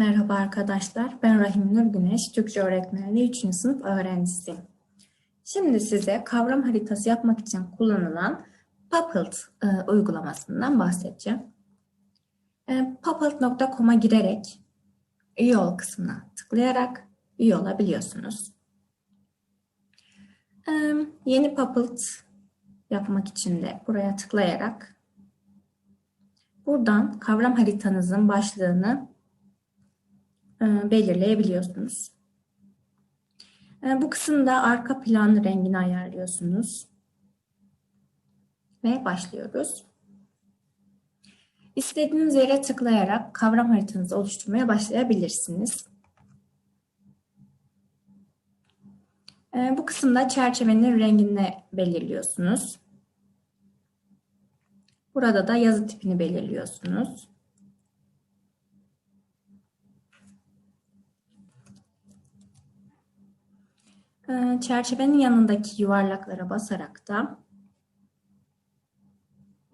Merhaba arkadaşlar, ben Rahim Nur Güneş, Türkçe öğretmenliği 3. sınıf öğrencisiyim. Şimdi size kavram haritası yapmak için kullanılan Puppet e, uygulamasından bahsedeceğim. E, Puppet.com'a girerek üye ol kısmına tıklayarak üye olabiliyorsunuz. E, yeni Puppet yapmak için de buraya tıklayarak buradan kavram haritanızın başlığını belirleyebiliyorsunuz. E, bu kısımda arka plan rengini ayarlıyorsunuz. Ve başlıyoruz. İstediğiniz yere tıklayarak kavram haritanızı oluşturmaya başlayabilirsiniz. E, bu kısımda çerçevenin rengini belirliyorsunuz. Burada da yazı tipini belirliyorsunuz. Çerçevenin yanındaki yuvarlaklara basarak da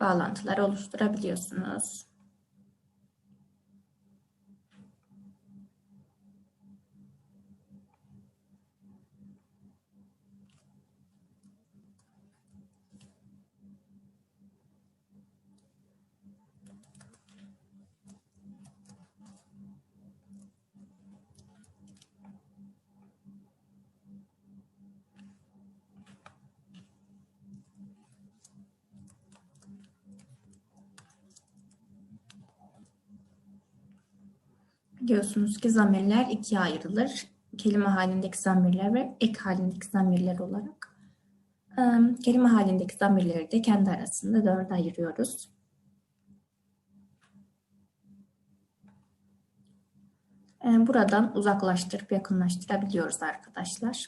bağlantılar oluşturabiliyorsunuz. Biliyorsunuz ki zamirler ikiye ayrılır. Kelime halindeki zamirler ve ek halindeki zamirler olarak. Kelime halindeki zamirleri de kendi arasında dörde ayırıyoruz. Buradan uzaklaştırıp yakınlaştırabiliyoruz arkadaşlar.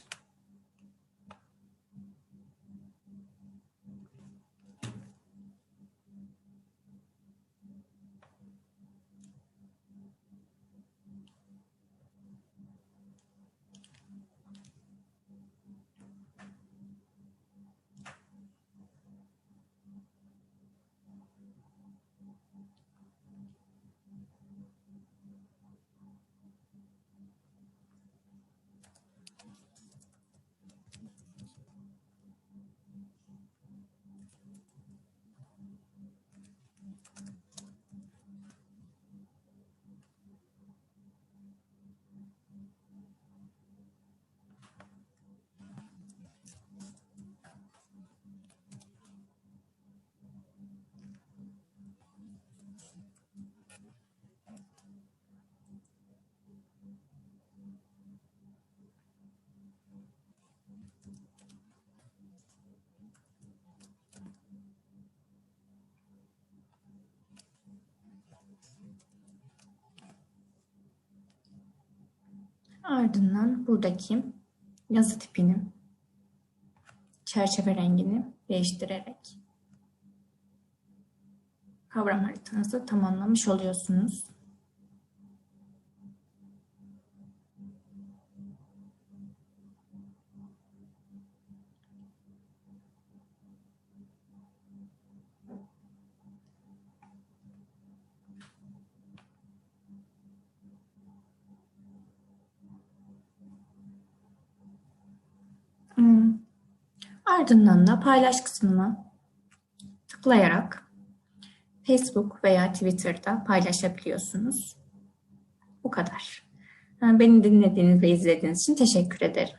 Ardından buradaki yazı tipini, çerçeve rengini değiştirerek kavram haritanızı tamamlamış oluyorsunuz. Ardından da paylaş kısmına tıklayarak Facebook veya Twitter'da paylaşabiliyorsunuz. Bu kadar. Beni dinlediğiniz ve izlediğiniz için teşekkür ederim.